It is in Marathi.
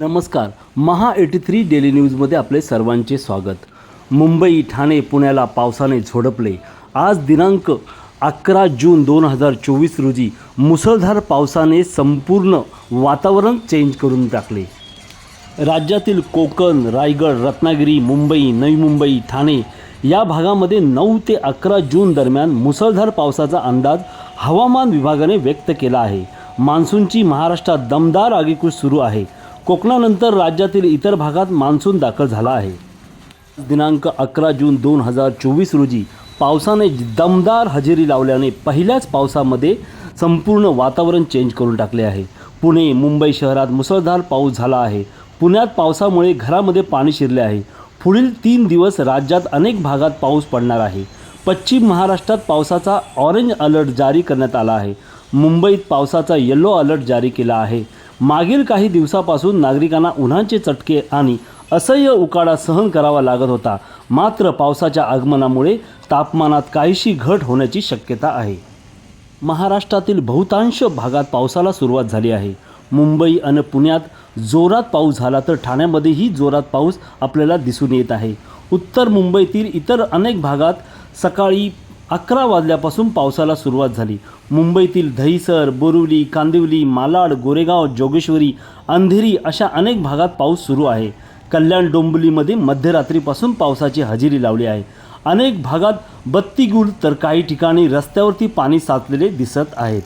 नमस्कार. महा एटी थ्री डेली न्यूजमध्ये आपले सर्वांचे स्वागत. मुंबई ठाणे पुण्याला पावसाने झोडपले. आज दिनांक अकरा जून दोन हजार चोवीस रोजी मुसळधार पावसाने संपूर्ण वातावरण चेंज करून टाकले. राज्यातील कोकण रायगड रत्नागिरी मुंबई नवी मुंबई ठाणे या भागामध्ये नऊ ते अकरा जून दरम्यान मुसळधार पावसाचा अंदाज हवामान विभागाने व्यक्त केला आहे. मान्सूनची महाराष्ट्रात दमदार आगेकूच सुरू आहे. कोकणानंतर राज्यातील इतर भागात मान्सून दाखल झाला आहे. दिनांक अकरा जून दोन हजार चोवीस रोजी पावसाने दमदार हजेरी लावल्याने पहिल्याच पावसामध्ये संपूर्ण वातावरण चेंज करून टाकले आहे. पुणे मुंबई शहरात मुसळधार पाऊस झाला आहे. पुण्यात पावसामुळे घरामध्ये पाणी शिरले आहे. पुढील तीन दिवस राज्यात अनेक भागात पाऊस पडणार आहे. पश्चिम महाराष्ट्रात पावसाचा ऑरेंज अलर्ट जारी करण्यात आला आहे. मुंबईत पावसाचा येलो अलर्ट जारी केला आहे. मागील काही दिवसापासून नागरिकांना उन्हाचे चटके आणि असह्य उकाडा सहन करावा लागत होता. मात्र पावसाच्या आगमनामुळे तापमानात काहीशी घट होण्याची शक्यता आहे. महाराष्ट्रातील बहुतांश भागात पावसाला सुरुवात झाली आहे. मुंबई आणि पुण्यात जोरात पाऊस झाला तर ठाण्यामध्येही जोरात पाऊस आपल्याला दिसून येत आहे. उत्तर मुंबईतील इतर अनेक भागात सकाळी अकरा वाजल्यापासून पावसाला सुरुवात झाली. मुंबईतील दहिसर बोरिवली कांदिवली मालाड गोरेगाव जोगेश्वरी अंधेरी अशा अनेक भागात पाऊस सुरू आहे. कल्याण डोंबिवलीमध्ये मध्यरात्रीपासून पावसाची हजेरी लावली आहे. अनेक भागात बत्तीगुल तर काही ठिकाणी रस्त्यावरती पाणी साचलेले दिसत आहेत.